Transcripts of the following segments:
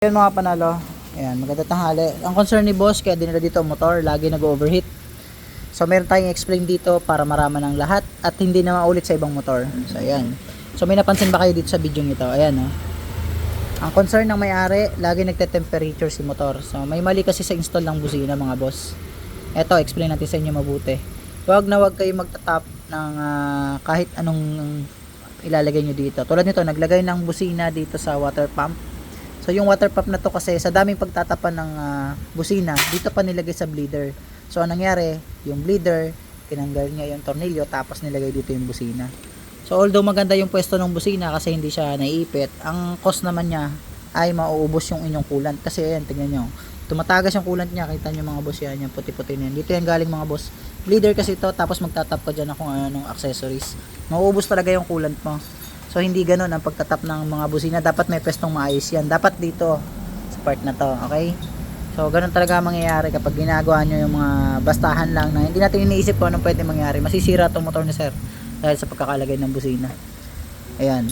Yun mga panalo. Ayan, maganda tanghali. Ang concern ni boss, kaya dinala dito ang motor, lagi nag-overheat. So meron tayong explain dito para maraman ng lahat at hindi na maulit sa ibang motor. So ayan. So may napansin ba kayo dito sa video ito? Ayan oh. Ang concern ng may-ari, lagi nagte-temperature si motor. So may mali kasi sa install ng busina mga boss. Ito, explain natin sa inyo mabuti. Huwag na huwag kayo magtatap ng ah, kahit anong ilalagay nyo dito. Tulad nito, naglagay ng busina dito sa water pump. So yung water pump na to kasi sa daming pagtatapan ng ah, busina, dito pa nilagay sa bleeder. So anong nangyari, yung bleeder, tinanggal niya yung tornilyo tapos nilagay dito yung busina. So although maganda yung pwesto ng busina kasi hindi siya naiipit, ang cost naman niya ay mauubos yung inyong coolant. Kasi ayan, tignan nyo. Tumatagas yung coolant niya, kita nyo mga boss yan, yung puti-puti na yan. Dito yan galing mga boss. Bleeder kasi ito, tapos magtatap ka dyan kung anong accessories. Mauubos talaga yung coolant mo. So hindi ganun ang pagtatap ng mga busina. Dapat may pwestong maayos yan. Dapat dito sa part na to, okay? So ganun talaga ang mangyayari kapag ginagawa nyo yung mga bastahan lang na hindi natin iniisip kung anong pwede mangyari. Masisira itong motor ni sir dahil sa pagkakalagay ng busina. Ayan.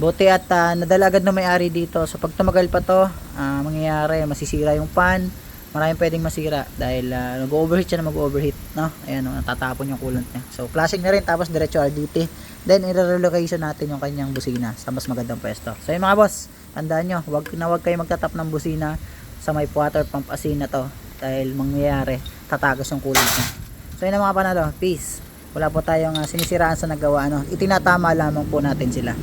Buti at ah, nadala agad na may-ari dito. So pag tumagal pa to, ah, mangyayari, masisira yung pan. Maraming pwedeng masira dahil ah, nag-overheat siya na mag-overheat, no? Ayan, no, natatapon yung coolant niya. So flashing na rin tapos diretso RDT. Then i-relocation natin yung kanyang busina sa mas magandang pwesto. So yun mga boss, tandaan nyo, wag na wag kayo magtatap ng busina sa may water pump asin na to dahil mangyayari, tatagos yung coolant niya. So yun mga panalo, peace. Wala po tayong ah, sinisiraan sa nagawa, ano. Itinatama lamang po natin sila.